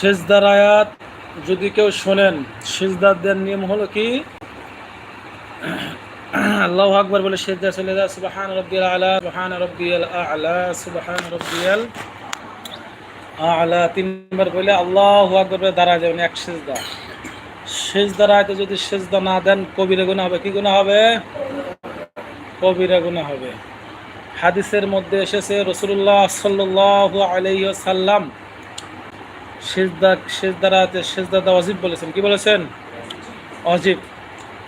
সেজদার আয়াত যদি কেউ শোনেন সেজদারদের নিয়ম হলো কি? আল্লাহ আকবর বলে সেজদা চলে যায়, সুবাহান রব্বিয়াল আলা, সুবাহান রব্বিয়াল আলা, সুবাহান রব্বিয়াল আলা। তিনবার বলে আল্লাহ আকবর বলে দাঁড়া যাবেন এক সেজদা। সেজদার আয়তে যদি সেজদা না দেন, কবিরা গুণা হবে, কি গুণা হবে? কবিরা গুণা হবে। হাদিসের মধ্যে এসেছে রসুল্লাহ সাল্লাহ আলাইহি সাল্লাম সেজদা সেজদারাতে সেজদাদা অজিব বলেছেন। কি বলেছেন? অজিব।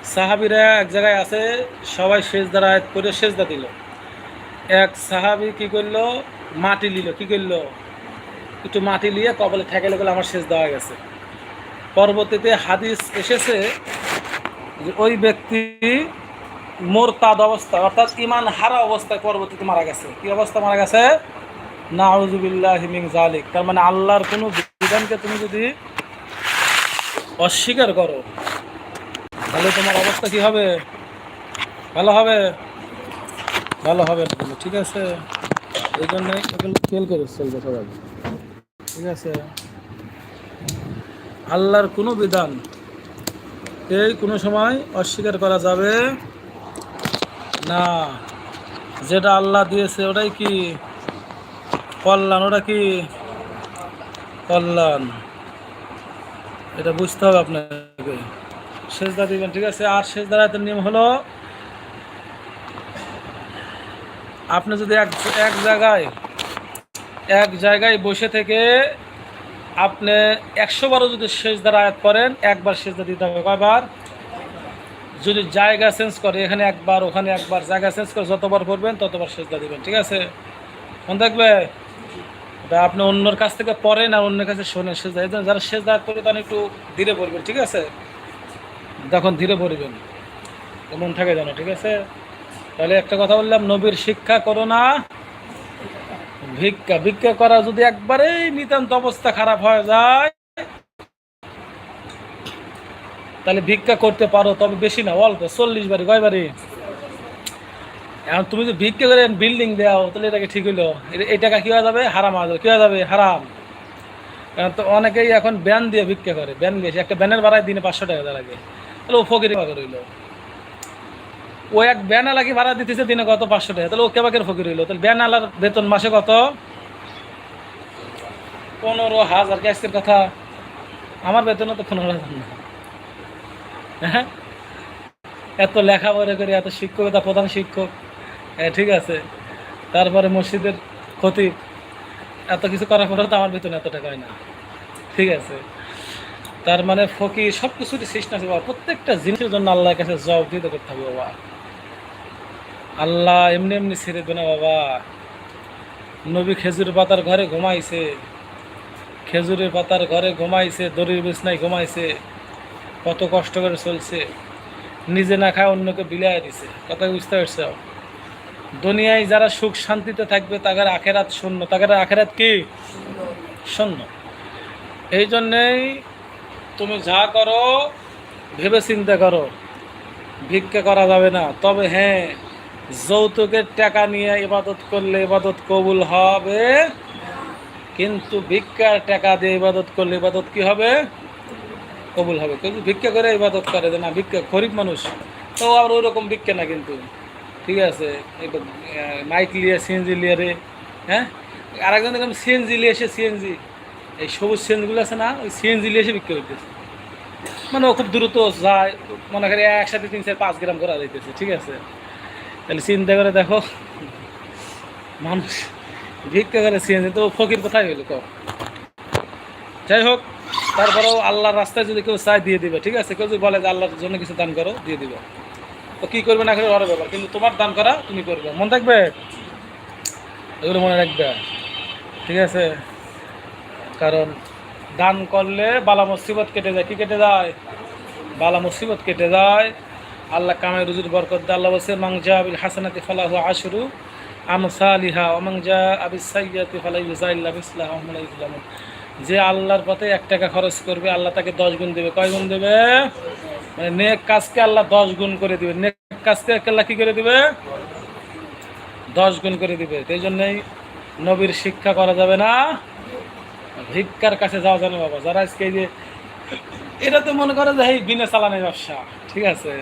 সাহাবিরা এক জায়গায় আছে, সবাই সেজদার আয়াত করে সেজদা দিল। এক সাহাবি কি করল? মাটি নিল। কি করল? একটু মাটি নিয়ে কবলে ঠেকালে গেলে আমার সেজদা হয়ে গেছে। পরবর্তীতে হাদিস এসেছে যে ওই ব্যক্তি মোরতাদ অবস্থা, অর্থাৎ ইমান হারা অবস্থায় পরবর্তীতে মারা গেছে। কি অবস্থা মারা গেছে? না নাউজুবিল্লাহ হিমিং জালিক তার মানে আল্লাহর কোনো বিধানকে তুমি যদি অস্বীকার করো, তাহলে তোমার অবস্থা কি হবে? ভালো হবে? ভালো হবে না ঠিক আছে? এই জন্য এগুলো খেয়াল করে চলবে সবাই। ঠিক আছে? আল্লাহর কোনো বিধান এই কোনো সময় অস্বীকার করা যাবে না। যেটা আল্লাহ দিয়েছে ওটাই কি? কল্যাণ ওটা কি? কল্যাণ। এটা বুঝতে হবে আপনাকে। সেজদা দিবেন, ঠিক আছে? আর সেজদার আয়াতের নিয়ম হলো, আপনি যদি এক এক জায়গায় এক জায়গায় বসে থেকে আপনি একশো বারো যদি সেজদার আয়াত করেন, একবার সেজদা দিতে হবে। কয়বার? যদি জায়গা চেঞ্জ করে, এখানে একবার, ওখানে একবার, জায়গা চেঞ্জ করে যতবার করবেন, ততবার সেজদা দিবেন, ঠিক আছে? মনে থাকবে আপনি অন্যর কাছ থেকে পড়েন আর অন্যের কাছে শোনেন। সেজদা এই যারা সেজদা করে তারা একটু ধীরে পড়বেন ঠিক আছে? তখন ধীরে পড়বেন মন থাকে জানো ঠিক আছে? তাহলে একটা কথা বললাম, নবীর শিক্ষা করো না। ভিক্ষা ভিক্ষা করা যদি একবারেই নিতান্ত অবস্থা খারাপ হয়ে যায়, তাহলে ভিক্ষা করতে পারো, তবে বেশি না, অল্প, চল্লিশ বাড়ি, কয় বাড়ি? এখন তুমি যদি ভিক্ষা করে বিল্ডিং দাও, তাহলে এটাকে ঠিক হইল। এই টাকা কি হয়ে যাবে? হারাম হয়ে যাবে কি হয়ে যাবে? হারাম। কারণ তো অনেকেই এখন ব্যান দিয়ে ভিক্ষা করে। ব্যান দিয়েছে একটা ব্যানের ভাড়ায় দিনে পাঁচশো টাকা দেওয়া লাগে তাহলে ও ফকির ভাগে রইল ও এক ব্যান আলাকে ভাড়া দিতেছে দিনে কত? পাঁচশো টাকা। তাহলে ও কেবাকের ফকির হইল? তাহলে ব্যান আলার বেতন মাসে কত? পনেরো হাজার। গ্যাসের কথা। আমার বেতনও তো পনেরো হাজার না। হ্যাঁ? এত লেখাপড়া করে, এত শিক্ষকতা, প্রধান শিক্ষক। হ্যাঁ ঠিক আছে। তারপরে মসজিদের ক্ষতি, এত কিছু করার পরেও তো আমার বেতন এত টাকা হয় না। ঠিক আছে। তার মানে ফকি সব কিছুরই সৃষ্টি আছে বাবা। প্রত্যেকটা জিনিসের জন্য আল্লাহর কাছে জবাব দিতে করতে হবে বাবা। আল্লাহ এমনি এমনি ছেড়ে দেবে না বাবা। নবী খেজুর পাতার ঘরে ঘুমাইছে। খেজুরের পাতার ঘরে ঘুমাইছে, দড়ির বিছনায় ঘুমাইছে। কত কষ্ট করে চলছে। নিজে না খায় অন্যকে বিলায় দিছে। কথা বুঝতে পারছ? দুনিয়ায় যারা সুখ শান্তিতে থাকবে, তাদের আখেরাত শূন্য। তাদের আখেরাত কি? শূন্য। এই জন্যেই তুমি যা করো ভেবে চিন্তা করো। ভিক্ষা করা যাবে না। তবে হ্যাঁ যৌতুকের টাকা নিয়ে ইবাদত করলে ইবাদত কবুল হবে। কিন্তু ভিক্ষার টাকা দিয়ে ইবাদত করলে ইবাদত কি হবে? কবুল হবে। কিন্তু ভিক্ষা করে ইবাদত করে না, ভিক্ষা গরিব মানুষ। তো আর ওই রকম ভিক্ষা না কিন্তু। ঠিক আছে একটু মাইক লিয়ে সিএনজি লিয়ে রে হ্যাঁ? আর একজন দেখলাম সিএনজি লিয়ে এসে সিএনজি এই সবুজ সিএনজিগুলো আছে না, ওই সিএনজি লিয়ে এসে বিক্রি করতেছে। মানে ও খুব দ্রুত যায়, মনে করি একসাথে তিন চার পাঁচ গ্রাম করা যাইতেছে ঠিক আছে? তাহলে চিন্তা করে দেখো, মানুষ ভিক্ষা করে সিএনজি তো ফকির কোথায় হইল কো যাই হোক, তারপরেও আল্লাহর রাস্তায় যদি কেউ চায় দিয়ে দিবে, ঠিক আছে? কেউ যদি বলে যে আল্লাহর জন্য কিছু দান করো, দিয়ে দিবে। তো কী করবে না করে ওর ব্যাপার। কিন্তু তোমার দান করা তুমি করবে। মন থাকবে? এগুলো মনে রাখবে। ঠিক আছে? কারণ দান করলে বালা মুসিবত কেটে যায়। কি কেটে যায়? বালা মুসিবত কেটে যায়। আল্লাহ কামাই রুজুর বরকত আল্লাহ বসে মাংজা আবিল হাসানাতি ফালাহু আশরু আমসালিহা ওমাংজা আবিস সাইয়াতি ফালাই ইউজাইল্লা বিসলাহ ইসলাম যে আল্লাহর পথে এক টাকা খরচ করবে, আল্লাহ তাকে দশ গুণ দেবে। কয় গুণ দেবে? মানে নেক কাজকে আল্লাহ দশ গুণ করে দিবে। নেক কাজকে আল্লাহ কি করে দিবে? দশ গুণ করে দিবে। সেই জন্যই নবীর শিক্ষা করা যাবে না। ভিক্ষার কাছে যাওয়া জানে বাবা। যারা আজকে যে এটা তো মনে করে যে এই বিনা চালানের ব্যবসা। ঠিক আছে?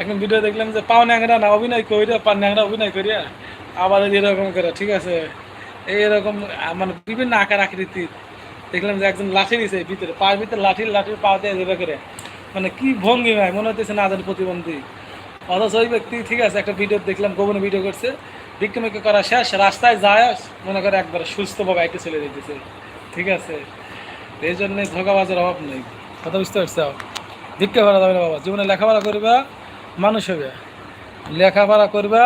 এখন ভিডিও দেখলাম যে, পাও ন্যাংরা না, অভিনয় করিয়া পা ন্যাংরা অভিনয় করিয়া আবার এরকম করে। ঠিক আছে? এইরকম মানে বিভিন্ন আকার আকৃতি দেখলাম যে, একজন লাঠি দিছে ভিতরে, পায়ের ভিতরে লাঠির লাঠির পা দিয়ে করে। মানে কি ভঙ্গি ভাই? মনে হচ্ছে না আদান প্রতিবন্ধী। অথচ ওই ব্যক্তি ঠিক আছে, একটা ভিডিও দেখলাম গোপনে ভিডিও করছে। ভিক্ষমিকে করা শেষ, রাস্তায় যায়, মনে করে একবার সুস্থভাবে একটু চলে যেতেছে ঠিক আছে? এই জন্যে ধোকাবাজের অভাব নেই। কথা বুঝতে পারছ? ভিক্ষা করা যাবে না বাবা। জীবনে লেখাপড়া করবা, মানুষ হবে লেখাপড়া করবা